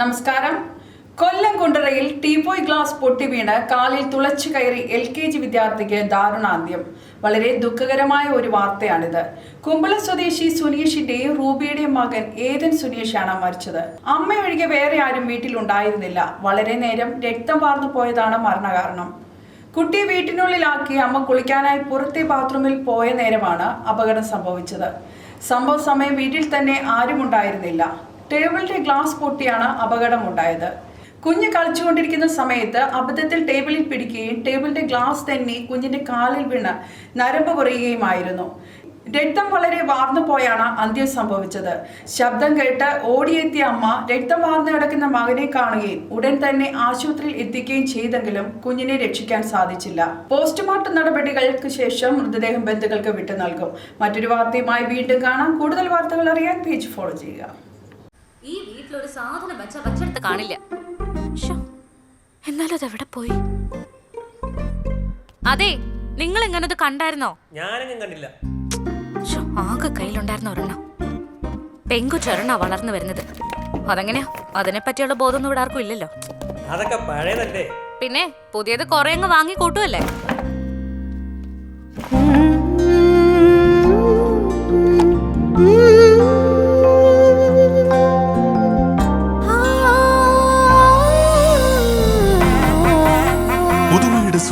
നമസ്കാരം. കൊല്ലം കുണ്ടറയിൽ ടീപോയ് ഗ്ലാസ് പൊട്ടി വീണ് കാലിൽ തുളച്ചു കയറി എൽ കെ ജി വിദ്യാർത്ഥിക്ക് ദാരുണാന്ത്യം. വളരെ ദുഃഖകരമായ ഒരു വാർത്തയാണിത്. കുമ്പള സ്വദേശി സുനീഷിന്റെയും റൂബിയുടെയും മകൻ ഏതൻ സുനീഷാണ് മരിച്ചത്. അമ്മയൊഴികെ വേറെ ആരും വീട്ടിലുണ്ടായിരുന്നില്ല. വളരെ നേരം രക്തം വാർന്നു പോയതാണ് മരണകാരണം. കുട്ടിയെ വീട്ടിനുള്ളിലാക്കി അമ്മ കുളിക്കാനായി പുറത്തെ ബാത്റൂമിൽ പോയ നേരമാണ് അപകടം സംഭവിച്ചത്. സംഭവ സമയം വീട്ടിൽ തന്നെ ആരും ഉണ്ടായിരുന്നില്ല ടേബിളിന്റെ ഗ്ലാസ് പൊട്ടിയാണ് അപകടമുണ്ടായത്. കുഞ്ഞ് കളിച്ചുകൊണ്ടിരിക്കുന്ന സമയത്ത് അബദ്ധത്തിൽ ടേബിളിൽ പിടിക്കുകയും ടേബിളിന്റെ ഗ്ലാസ് തന്നെ കുഞ്ഞിന്റെ കാലിൽ വീണ് നരമ്പ് കുറയുകയുമായിരുന്നു രക്തം വളരെ വാർന്നു പോയാണ് അന്ത്യം സംഭവിച്ചത്. ശബ്ദം കേട്ട് ഓടിയെത്തിയ അമ്മ രക്തം വാർന്നു കിടക്കുന്ന മകനെ കാണുകയും ഉടൻ തന്നെ ആശുപത്രിയിൽ എത്തിക്കുകയും ചെയ്തെങ്കിലും കുഞ്ഞിനെ രക്ഷിക്കാൻ സാധിച്ചില്ല. പോസ്റ്റ്മോർട്ടം നടപടികൾക്ക് ശേഷം മൃതദേഹം ബന്ധുക്കൾക്ക് വിട്ടു നൽകും. മറ്റൊരു വാർത്തയുമായി വീണ്ടും കാണാം. കൂടുതൽ വാർത്തകൾ അറിയാൻ പേജ് ഫോളോ ചെയ്യുക. ഈ വീട്ടിലൊരു സാധനം വെച്ച വെച്ചെടുത്ത് കാണില്ല. എന്നാലും അതെവിടെ പോയി? അതെ നിങ്ങൾ എങ്ങനെ കണ്ടായിരുന്നോ? ഞാനെങ്ങും കണ്ടില്ല. ആകെ കയ്യിലുണ്ടായിരുന്ന ഒരെണ്ണം. പെങ്കുച്ചൊരെണ്ണ വളർന്നു വരുന്നത്. അതെങ്ങനെയാ? അതിനെ പറ്റിയുള്ള ബോധമൊന്നും ഇവിടെ ആർക്കും ഇല്ലല്ലോ. അതൊക്കെ പഴയതല്ലേ? പിന്നെ പുതിയത് കൊറേ അങ്ങ് വാങ്ങി കൂട്ടുമല്ലേ